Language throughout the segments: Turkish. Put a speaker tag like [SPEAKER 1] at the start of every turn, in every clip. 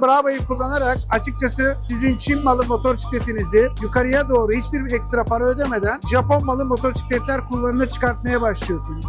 [SPEAKER 1] bizim Bravo'yu kullanarak açıkçası sizin Çin malı motosikletinizi yukarıya doğru hiçbir ekstra para ödemeden Japon malı motosikletler kullanımına çıkartmaya başlıyorsunuz.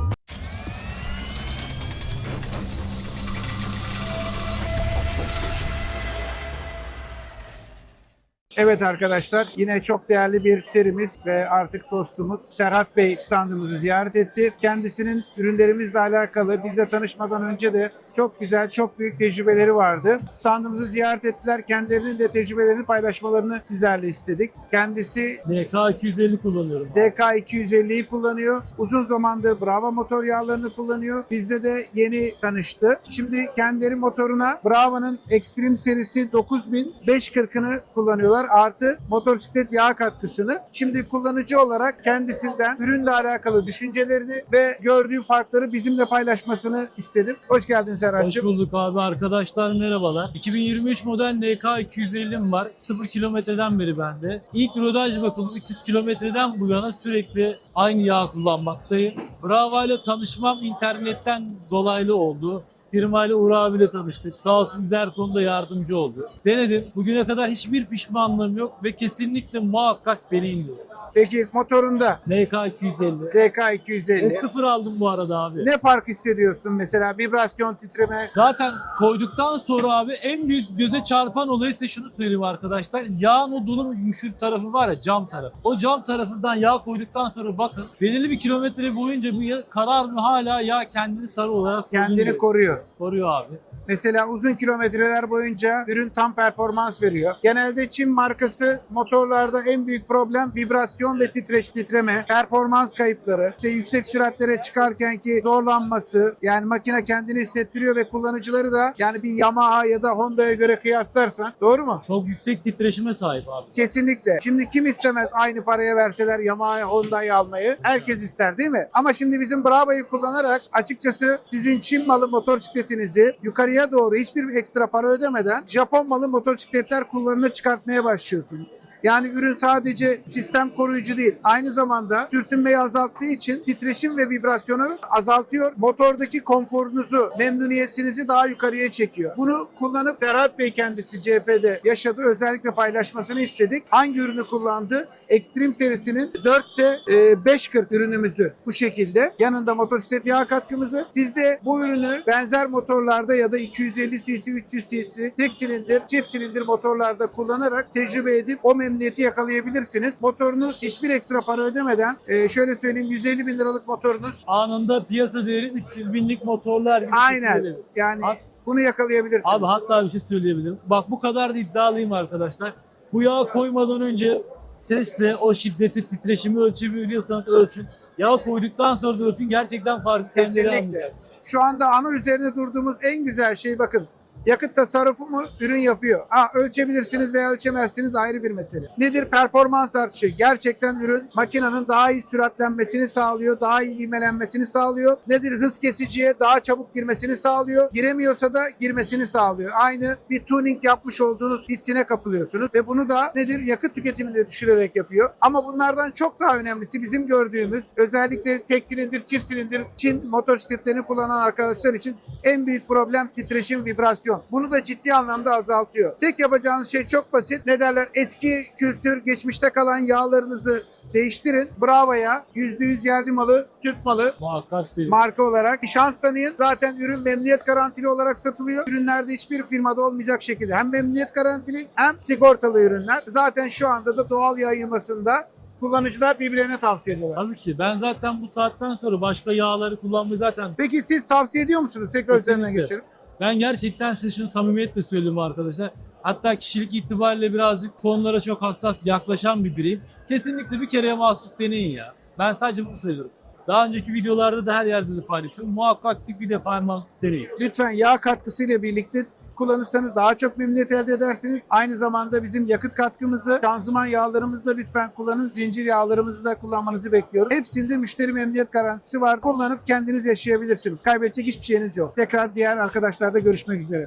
[SPEAKER 1] Evet arkadaşlar yine çok değerli bir müşterimiz ve artık dostumuz Serhat Bey standımızı ziyaret etti. Kendisinin ürünlerimizle alakalı bizle tanışmadan önce de çok güzel, çok büyük tecrübeleri vardı. Standımızı ziyaret ettiler. Kendilerinin de tecrübelerini paylaşmalarını sizlerle istedik. Kendisi
[SPEAKER 2] DK 250 kullanıyorum.
[SPEAKER 1] DK250'yi kullanıyor. Uzun zamandır Bravo motor yağlarını kullanıyor. Bizde de yeni tanıştı. Şimdi kendileri motoruna Bravo'nun Extreme serisi 9540'ını kullanıyorlar. Artı motosiklet yağ katkısını. Şimdi kullanıcı olarak kendisinden ürünle alakalı düşüncelerini ve gördüğü farkları bizimle paylaşmasını istedim. Hoş geldin
[SPEAKER 2] Hoş bulduk abi arkadaşlar merhabalar. 2023 model NK 250'm var. 0 kilometreden beri bende. İlk rodaj bakımı 300 kilometreden bu yana sürekli aynı yağ kullanmaktayım. Bravo ile tanışmam internetten dolaylı oldu. Firmayla Uğur abiyle tanıştık. Sağ olsun bize her konuda yardımcı oldu. Denedim. Bugüne kadar hiçbir pişmanlığım yok ve kesinlikle muhakkak deneyim diyorum.
[SPEAKER 1] Peki motorunda
[SPEAKER 2] NK 250.
[SPEAKER 1] DK250
[SPEAKER 2] E, sıfır aldım bu arada abi.
[SPEAKER 1] ne fark hissediyorsun mesela vibrasyon titreme
[SPEAKER 2] Zaten koyduktan sonra abi en büyük göze çarpan olay size şunu söyleyeyim arkadaşlar. Yağın o dolu yumuşak tarafı var ya cam tarafı. O cam tarafından yağ koyduktan sonra bakın belirli bir kilometre boyunca bu yağ kararmıyor hala yağ kendini sarı olarak
[SPEAKER 1] kendini
[SPEAKER 2] koruyor.
[SPEAKER 1] koruyor.
[SPEAKER 2] Koruyor abi.
[SPEAKER 1] Mesela uzun kilometreler boyunca ürün tam performans veriyor. Genelde Çin markası motorlarda en büyük problem vibrasyon ve titreş titreme, performans kayıpları, işte yüksek süratlere çıkarken ki zorlanması, yani makine kendini hissettiriyor ve kullanıcıları da yani bir Yamaha ya da Honda'ya göre kıyaslarsan doğru mu?
[SPEAKER 2] Çok yüksek titreşime sahip abi.
[SPEAKER 1] Kesinlikle. Şimdi kim istemez aynı paraya verseler Yamaha Honda'yı almayı? Herkes ister değil mi? Ama şimdi bizim Bravo'yu kullanarak açıkçası sizin Çin malı motosikletinizi yukarıya doğru hiçbir ekstra para ödemeden Japon malı motosikletler kullanımına çıkartmaya başlıyorsunuz. Yani ürün sadece sistem koruyucu değil. Aynı zamanda sürtünmeyi azalttığı için titreşim ve vibrasyonu azaltıyor. Motordaki konforunuzu, memnuniyetinizi daha yukarıya çekiyor. Bunu kullanıp Serhat Bey kendisi CHP'de yaşadı. Özellikle paylaşmasını istedik. Hangi ürünü kullandı? Extreme serisinin 4'te e, 540 ürünümüzü bu şekilde. Yanında motosiklet yağ katkımızı. Siz de bu ürünü benzer motorlarda ya da 250 cc, 300 cc, tek silindir, çift silindir motorlarda kullanarak tecrübe edip o memnuniyeti yakalayabilirsiniz. Motorunuz hiçbir ekstra para ödemeden e, şöyle söyleyeyim 150 bin liralık motorunuz
[SPEAKER 2] Anında piyasa değeri 300 binlik motorlar gibi.
[SPEAKER 1] aynen
[SPEAKER 2] söyleyebilirim.
[SPEAKER 1] yani
[SPEAKER 2] Hat-
[SPEAKER 1] bunu yakalayabilirsiniz.
[SPEAKER 2] Abi hatta bir şey söyleyebilirim. Bak bu kadar da iddialıyım arkadaşlar. Bu yağı koymadan önce sesle o şiddeti titreşimi ölçebiliyorsanız ölçün. Yağ koyduktan sonra da ölçün. Gerçekten farkı kendileri anlayacak.
[SPEAKER 1] Şu anda ana üzerine durduğumuz en güzel şey bakın. Yakıt tasarrufu mu ürün yapıyor? Ha ölçebilirsiniz veya ölçemezsiniz ayrı bir mesele. Nedir? Performans artışı. Gerçekten ürün makinenin daha iyi süratlenmesini sağlıyor, daha iyi ivmelenmesini sağlıyor. Nedir? Hız kesiciye daha çabuk girmesini sağlıyor. Giremiyorsa da girmesini sağlıyor. Aynı bir tuning yapmış olduğunuz hissine kapılıyorsunuz ve bunu da nedir? Yakıt tüketimini de düşürerek yapıyor. Ama bunlardan çok daha önemlisi bizim gördüğümüz özellikle tek silindir, çift silindir Çin motosikletlerini kullanan arkadaşlar için en büyük problem titreşim, vibrasyon. Bunu da ciddi anlamda azaltıyor. Tek yapacağınız şey çok basit. Ne derler? Eski kültür, geçmişte kalan yağlarınızı değiştirin. Bravo'ya %100 yerli malı, Türk malı
[SPEAKER 2] Muhakkak değil.
[SPEAKER 1] marka olarak bir şans tanıyın. Zaten ürün memnuniyet garantili olarak satılıyor. Ürünlerde hiçbir firmada olmayacak şekilde hem memnuniyet garantili hem sigortalı ürünler. Zaten şu anda da doğal yayılmasında kullanıcılar birbirlerine tavsiye ediyorlar.
[SPEAKER 2] Tabii ki. Ben zaten bu saatten sonra başka yağları kullanmayı zaten
[SPEAKER 1] Peki siz tavsiye ediyor musunuz? Tekrar üzerine
[SPEAKER 2] Kesinlikle.
[SPEAKER 1] geçelim.
[SPEAKER 2] Ben gerçekten size şunu samimiyetle söylüyorum arkadaşlar. Hatta kişilik itibariyle birazcık konulara çok hassas yaklaşan bir biriyim. Kesinlikle bir kereye mahsus deneyin ya. Ben sadece bunu söylüyorum. Daha önceki videolarda da her yerde de paylaşıyorum. Muhakkak bir defa deneyin.
[SPEAKER 1] Lütfen yağ katkısıyla birlikte kullanırsanız daha çok memnuniyet elde edersiniz. Aynı zamanda bizim yakıt katkımızı, şanzıman yağlarımızı da lütfen kullanın. Zincir yağlarımızı da kullanmanızı bekliyorum. Hepsinde müşteri memnuniyet garantisi var. Kullanıp kendiniz yaşayabilirsiniz. Kaybedecek hiçbir şeyiniz yok. Tekrar diğer arkadaşlarda görüşmek üzere.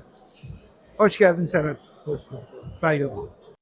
[SPEAKER 1] Hoş geldin Serhat. Saygılar.